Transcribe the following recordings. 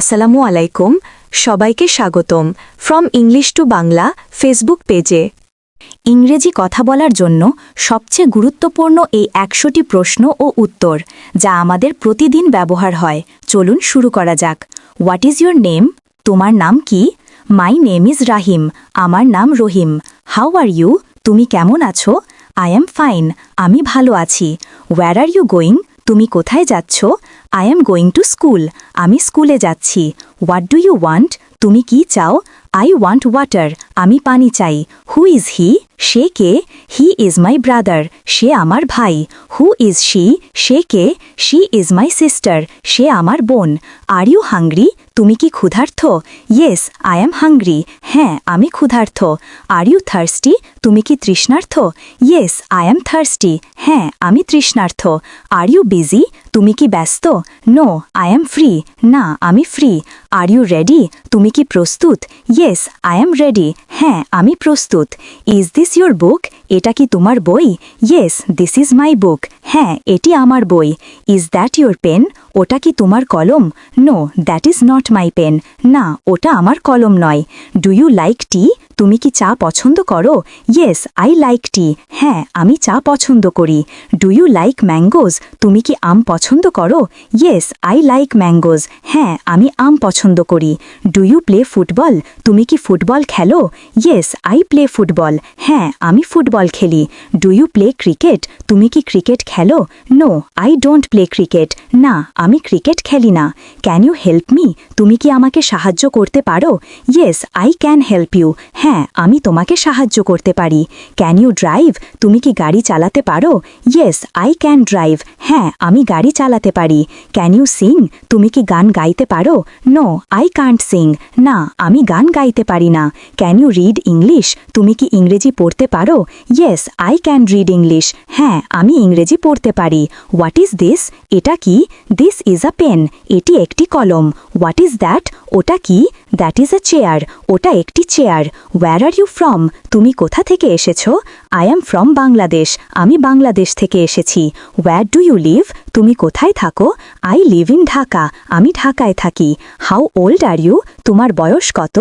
আসসালামু আলাইকুম, সবাইকে স্বাগতম from English to Bangla Facebook পেজে। ইংরেজি কথা বলার জন্য সবচেয়ে গুরুত্বপূর্ণ এই একশোটি প্রশ্ন ও উত্তর, যা আমাদের প্রতিদিন ব্যবহার হয়। চলুন শুরু করা যাক। হোয়াট ইজ ইউর নেম তোমার নাম কি? মাই নেম ইজ রাহিম আমার নাম রহিম। হাউ আর ইউ তুমি কেমন আছো? আই এম ফাইন আমি ভালো আছি। ওয়্যার আর ইউ গোয়িং তুমি কোথায় যাচ্ছ? I am going to school আমি স্কুলে যাচ্ছি। হোয়াট ডু ইউ ওয়ান্ট তুমি কি চাও? আই ওয়ান্ট ওয়াটার আমি পানি চাই। হু ইজ হি সে কে? হি ইজ মাই ব্রাদার সে আমার ভাই। হু ইজ শি সে কে? শি ইজ মাই সিস্টার সে আমার বোন। আর ইউ হাংরি তুমি কি ক্ষুধার্থ? ইয়েস আই এম হাংরি হ্যাঁ আমি ক্ষুধার্থ। আর ইউ থার্স্টি তুমি কি তৃষ্ণার্থ? ইয়েস আই এম থার্স্টি হ্যাঁ আমি তৃষ্ণার্থ। আর ইউ বিজি তুমি কি ব্যস্ত? নো আই এম ফ্রি না, আমি ফ্রি আর ইউ রেডি তুমি কি প্রস্তুত? ইয়েস আই এম রেডি হ্যাঁ আমি প্রস্তুত। ইজ দিস ইউর বুক এটা কি তোমার বই? Yes this is my book হ্যাঁ এটি আমার বই। ইজ দ্যাট ইউর পেন ওটা কি তোমার কলম? No that is not my pen না, ওটা আমার কলম নয়। ডু ইউ লাইক টি তুমি কি চা পছন্দ করো? ইয়েস আই লাইক টি হ্যাঁ আমি চা পছন্দ করি। ডু ইউ লাইক ম্যাঙ্গোজ তুমি কি আম পছন্দ করো? ইয়েস আই লাইক ম্যাঙ্গোজ হ্যাঁ আমি আম পছন্দ করি। ডু ইউ প্লে ফুটবল তুমি কি ফুটবল খেলো? ইয়েস আই প্লে ফুটবল হ্যাঁ আমি ফুটবল খেলি। ডু ইউ প্লে ক্রিকেট তুমি কি ক্রিকেট খেলো? No I don't play cricket না, আমি ক্রিকেট খেলি না। ক্যান ইউ হেল্প মি তুমি কি আমাকে সাহায্য করতে পারো? Yes I can help you হ্যাঁ আমি তোমাকে সাহায্য করতে পারি। ক্যান ইউ ড্রাইভ তুমি কি গাড়ি চালাতে পারো? ইয়েস আই ক্যান ড্রাইভ হ্যাঁ আমি গাড়ি চালাতে পারি। ক্যান ইউ সিং তুমি কি গান গাইতে পারো? নো আই কান্ট সিং না, আমি গান গাইতে পারি না। ক্যান ইউ রিড ইংলিশ তুমি কি ইংরেজি পড়তে পারো? Yes I can read English হ্যাঁ আমি ইংরেজি পড়তে পারি। হোয়াট ইজ দিস এটা কি? দিস ইজ আ পেন এটি একটি কলম। হোয়াট ইজ দ্যাট ওটা কি? দ্যাট ইজ আ চেয়ার ওটা একটি chair where are you from তুমি কোথা থেকে এসেছ? আই এম ফ্রম বাংলাদেশ আমি বাংলাদেশ থেকে এসেছি। ওয়্যার ডু ইউ লিভ তুমি কোথায় থাকো? আই লিভ ইন ঢাকা, আমি ঢাকায় থাকি। হাউ ওল্ড আর ইউ তোমার বয়স কত?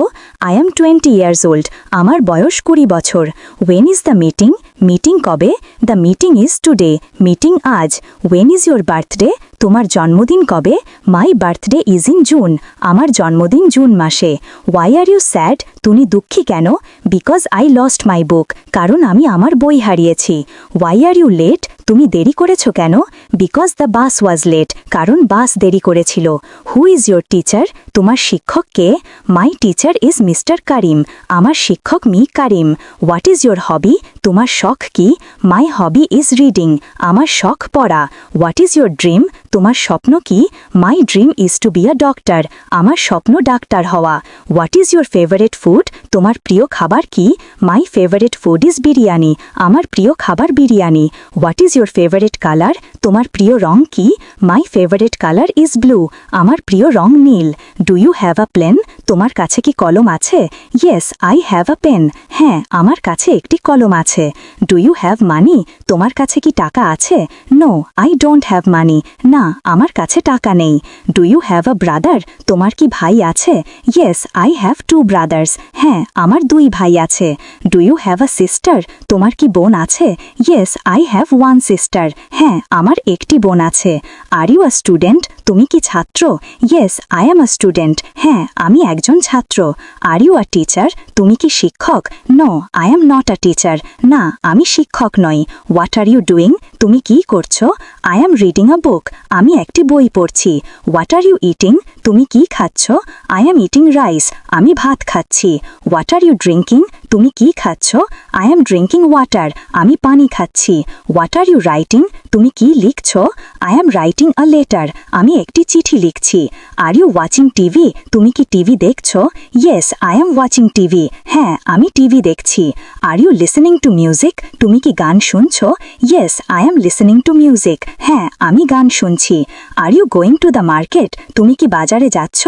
I am twenty years old আমার বয়স কুড়ি বছর। When is the meeting meeting কবে? The meeting is today meeting আজ। ওয়েন ইজ ইউর বার্থডে তোমার জন্মদিন কবে? My birthday is in June আমার জন্মদিন জুন মাসে। ওয়াই আর ইউ স্যাড তুমি দুঃখী কেন? Because I lost my book কারণ আমি আমার বই হারিয়েছি। ওয়াই আর ইউ লেট তুমি দেরি করেছ কেন? Because the bus was late কারণ বাস দেরি করেছিল। হু ইজ ইয়োর টিচার তোমার শিক্ষক কে? My teacher is mister Karim আমার শিক্ষক me Karim what is your hobby তোমার শখ কি? মাই হবি ইজ রিডিং আমার শখ পড়া। হোয়াট ইজ ইয়োর ড্রিম তোমার স্বপ্ন কি? My dream is to be a doctor আমার স্বপ্ন ডাক্তার হওয়া। What is your favourite food তোমার প্রিয় খাবার কি? My favourite food is biryani. আমার প্রিয় খাবার biryani. What is your favourite colour তোমার প্রিয় রং কি? My favourite colour is blue আমার প্রিয় রং নীল। Do you have a pen তোমার কাছে কি কলম আছে? Yes I have a pen হ্যাঁ আমার কাছে একটি কলম আছে। ডু ইউ হ্যাভ মানি তোমার কাছে কি টাকা আছে? No I don't have money না, আমার কাছে টাকা নেই। Do you have a brother তোমার কি ভাই আছে? Yes I have two brothers হ্যাঁ আমার দুই ভাই আছে। Do you have a sister তোমার কি বোন আছে? Yes I have one sister হ্যাঁ আমার একটি বোন আছে। আর ইউ আ স্টুডেন্ট তুমি কি ছাত্র? Yes I am a student হ্যাঁ আমি একজন ছাত্র। আর ইউ আর টিচার তুমি কি শিক্ষক? No I am not a teacher না, আমি শিক্ষক নই। হোয়াট আর ইউ ডুইং তুমি কি করছ? I am reading a book আমি একটি বই পড়ছি। হোয়াট আর ইউ ইটিং তুমি কি খাচ্ছ? আই এম ইটিং রাইস আমি ভাত খাচ্ছি। হোয়াট আর ইউ ড্রিঙ্কিং তুমি কি খাচ্ছ? আই এম ড্রিঙ্কিং ওয়াটার আমি পানি খাচ্ছি। হোয়াট আর ইউ রাইটিং তুমি কি লিখছ? I am writing a letter আমি একটি চিঠি লিখছি। আর ইউ ওয়াচিং টিভি তুমি কি টিভি দেখছ? Yes I am watching TV হ্যাঁ আমি টিভি দেখছি। Are you listening to music তুমি কি গান শুনছ? Yes I am listening to music হ্যাঁ আমি গান শুনছি। Are you going to the market তুমি কি বাজারে যাচ্ছ?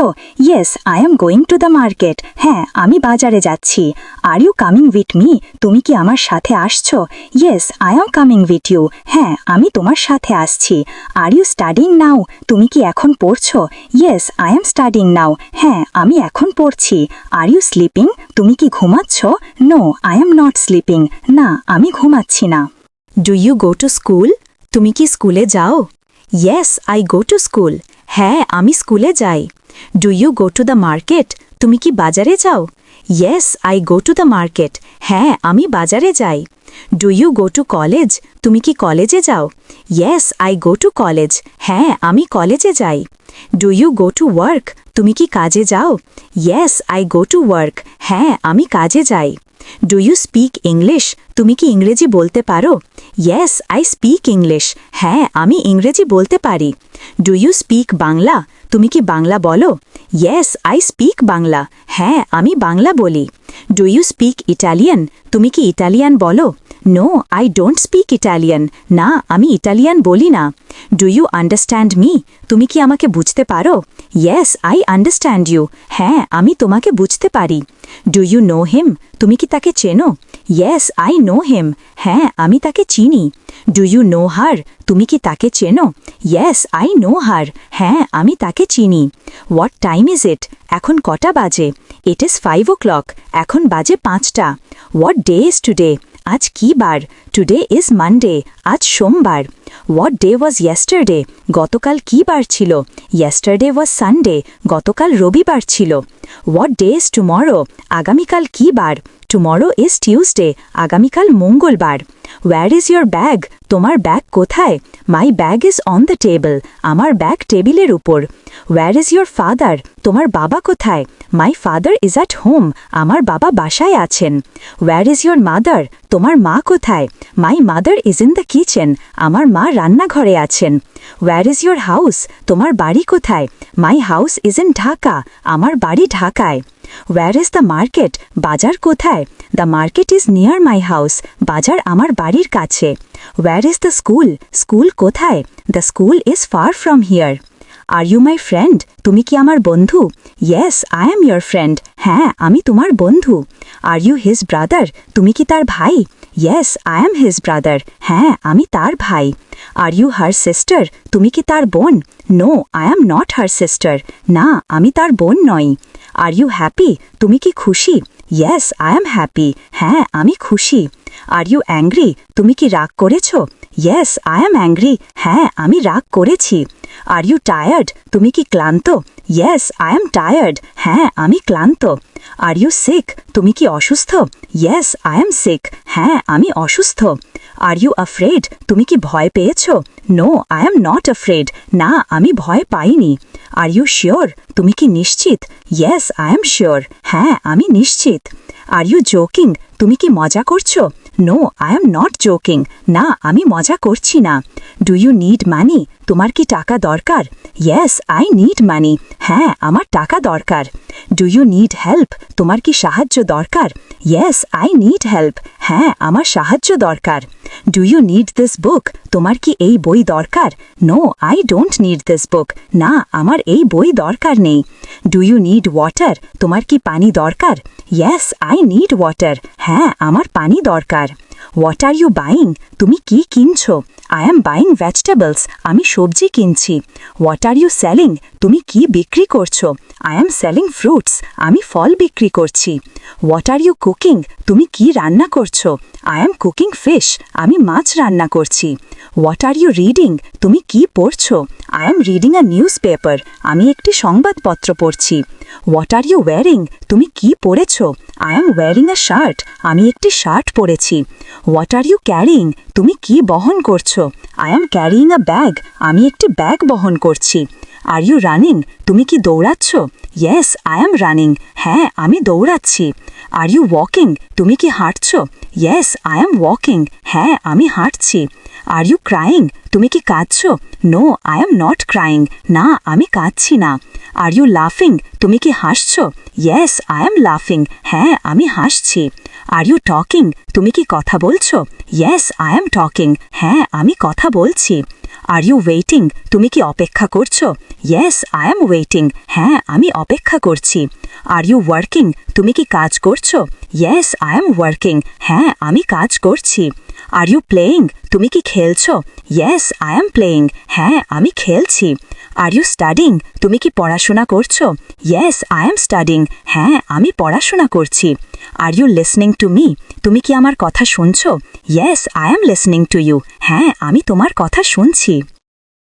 Yes I am going to the market হ্যাঁ আমি বাজারে যাচ্ছি। Are you coming with me তুমি কি আমার সাথে আসছো? Yes I am coming with you হ্যাঁ আমি তোমার সাথে আসছি। আর ইউ স্টাডিং নাও তুমি কি এখন পড়ছো? Yes I am studying now হ্যাঁ আমি এখন পড়ছি। আর ইউ স্লিপিং তুমি কি ঘুমাচ্ছ? No I am not sleeping না, আমি ঘুমাচ্ছি না। Do you go to school তুমি কি স্কুলে যাও yes I go to school হ্যাঁ আমি স্কুলে যাই do you go to the market তুমি কি বাজারে যাও yes I go to the market হ্যাঁ আমি বাজারে যাই do you go to college তুমি কি কলেজে যাও yes I go to college হ্যাঁ আমি কলেজে যাই do you go to work তুমি কি কাজে যাও yes I go to work হ্যাঁ আমি কাজে যাই ডু ইউ স্পিক ইংলিশ তুমি কি ইংরেজি বলতে পারো ইয়েস আই স্পিক ইংলিশ হ্যাঁ আমি ইংরেজি বলতে পারি ডু ইউ স্পিক বাংলা তুমি কি বাংলা বলো? Yes I speak Bangla. হ্যাঁ আমি বাংলা বলি। ডু ইউ স্পিক ইটালিয়ান তুমি কি ইটালিয়ান বলো? No I don't speak Italian না, আমি ইটালিয়ান বলি না। ডু ইউ আন্ডারস্ট্যান্ড মি তুমি কি আমাকে বুঝতে পারো? ইয়েস আই আন্ডারস্ট্যান্ড ইউ হ্যাঁ আমি তোমাকে বুঝতে পারি। ডু ইউ নো হিম তুমি কি তাকে চেনো? ইয়েস আই নো হেম হ্যাঁ আমি তাকে চিনি। ডু ইউ নো হার তুমি কি তাকে চেনো? ইয়েস আই নো হার হ্যাঁ আমি তাকে চিনি। হোয়াট টাইম ইজ ইট এখন কটা বাজে? It is five o'clock এখন বাজে পাঁচটা। হোয়াট ডে ইজ টুডে আজ কি বার? টুডে ইজ মানডে আজ সোমবার। হোয়াট ডে ওয়াজ ইয়েস্টারডে গতকাল কি বার ছিল? ইয়েস্টারডে ওয়াজ সানডে গতকাল রবিবার ছিল। হোয়াট ডে ইজ টুমরো আগামীকাল কি বার? টুমরো ইজ টিউসডে আগামীকাল মঙ্গলবার। ওয়্যার ইজ ইয়োর ব্যাগ তোমার ব্যাগ কোথায়? My bag is on the table আমার ব্যাগ টেবিলের উপর। হোয়ার ইজ ইয়োর ফাদার তোমার বাবা কোথায়? My father is at home আমার বাবা বাসায় আছেন। হোয়ার ইজ ইয়োর মাদার তোমার মা কোথায়? My mother is in the kitchen আমার মা রান্নাঘরে আছেন। ওয়্যার ইজ ইয়োর হাউস তোমার বাড়ি কোথায়? My house is in Dhaka আমার বাড়ি ঢাকায়। হোয়ার ইজ দ্য মার্কেট বাজার কোথায়? The market is near my house বাজার আমার বাড়ির কাছে। Where is the school school কোথায়? The school is far from here are you my friend তুমি কি আমার বন্ধু? Yes I am your friend হ্যাঁ আমি তোমার বন্ধু। আর ইউ হিজ ব্রাদার তুমি কি তার ভাই? Yes I am his brother হ্যাঁ আমি তার ভাই। আর ইউ হার সিস্টার তুমি কি তার বোন? No I am not her sister না, আমি তার বোন নই। আর ইউ হ্যাপি তুমি কি খুশি? ইয়েস আই এম হ্যাপি হ্যাঁ আমি খুশি। আর ইউ অ্যাংরি তুমি কি রাগ করেছ? ইয়েস আই এম অ্যাংরি হ্যাঁ আমি রাগ করেছি। আর ইউ টায়ার্ড তুমি কি ক্লান্ত? ইয়েস আই এম টায়ার্ড হ্যাঁ আমি ক্লান্ত। আর ইউ সিক তুমি কি অসুস্থ? ইয়েস আই এম সিক হ্যাঁ আমি অসুস্থ। আর ইউ আফ্রেড তুমি কি ভয় পেয়েছ? No I am not afraid না, আমি ভয় পাইনি। আর ইউ শিওর তুমি কি নিশ্চিত? ইয়েস আই এম শিওর হ্যাঁ আমি নিশ্চিত। আর ইউ জোকিং তুমি কি মজা করছ? No I am not joking না, আমি মজা করছি না। ডু ইউ নিড মানি তোমার কি টাকা দরকার? ইয়েস আই নিড মানি হ্যাঁ আমার টাকা দরকার। ডু ইউ নিড হেল্প তোমার কি সাহায্য দরকার? ইয়েস আই নিড হেল্প হ্যাঁ আমার সাহায্য দরকার। Do you need this book তোমার কি এই বই দরকার? No I don't need this book না, আমার এই বই দরকার নেই। ডু ইউ নিড ওয়াটার তোমার কি পানি দরকার? ইয়েস আই নিড ওয়াটার হ্যাঁ আমার পানি দরকার। হোয়াট আর ইউ বাইং তুমি কি কিনছো? আই এম বাইং ভেজিটেবলস আমি সবজি কিনছি। হোয়াট আর ইউ সেলিং তুমি কি বিক্রি করছ? আই এম সেলিং ফ্রুটস আমি ফল বিক্রি করছি। হোয়াট আর ইউ কুকিং তুমি কি রান্না করছ? আই এম কুকিং ফিশ আমি মাছ রান্না করছি। হোয়াট আর ইউ রিডিং তুমি কি পড়ছো? I am reading a newspaper আমি একটি সংবাদপত্র পড়ছি। হোয়াট আর ইউ ওয়ারিং তুমি কি পরেছ? I am wearing a shirt আমি একটি শার্ট পরেছি। হোয়াট আর ইউ ক্যারিং তুমি কি বহন করছ? I am carrying a bag আমি একটি ব্যাগ বহন করছি। আর ইউ রানিং তুমি কি দৌড়াচ্ছ? ইয়েস আই এম রানিং হ্যাঁ আমি দৌড়াচ্ছি। আর ইউ ওয়াকিং তুমি কি হাঁটছ? ইয়েস আই এম ওয়াকিং হ্যাঁ আমি হাঁটছি। আর ইউ ক্রাইং তুমি কি কাঁদছ? No I am not crying না, আমি কাঁদছি না। আর ইউ লাফিং তুমি কি হাসছ? ইয়েস আই এম লাফিং হ্যাঁ আমি হাসছি। আর ইউ টকিং তুমি কি কথা বলছো? ইয়েস আই এম টকিং হ্যাঁ আমি কথা বলছি। আর ইউ ওয়েটিং তুমি কি অপেক্ষা করছ? ইয়েস আই এম ওয়েটিং হ্যাঁ আমি অপেক্ষা করছি। আর ইউ ওয়ার্কিং তুমি কি কাজ করছ? ইয়েস আই এম ওয়ার্কিং হ্যাঁ আমি কাজ করছি। আর ইউ প্লেয়িং তুমি কি খেলছো? ইয়েস আই এম প্লেয়িং হ্যাঁ আমি খেলছি। আর ইউ স্টাডিং তুমি কি পড়াশোনা করছ? ইয়েস আই এম স্টাডিং হ্যাঁ আমি পড়াশোনা করছি। Are you listening to me তুমি কি আমার কথা শুনছো? Yes I am listening to you হ্যাঁ আমি তোমার কথা শুনছি।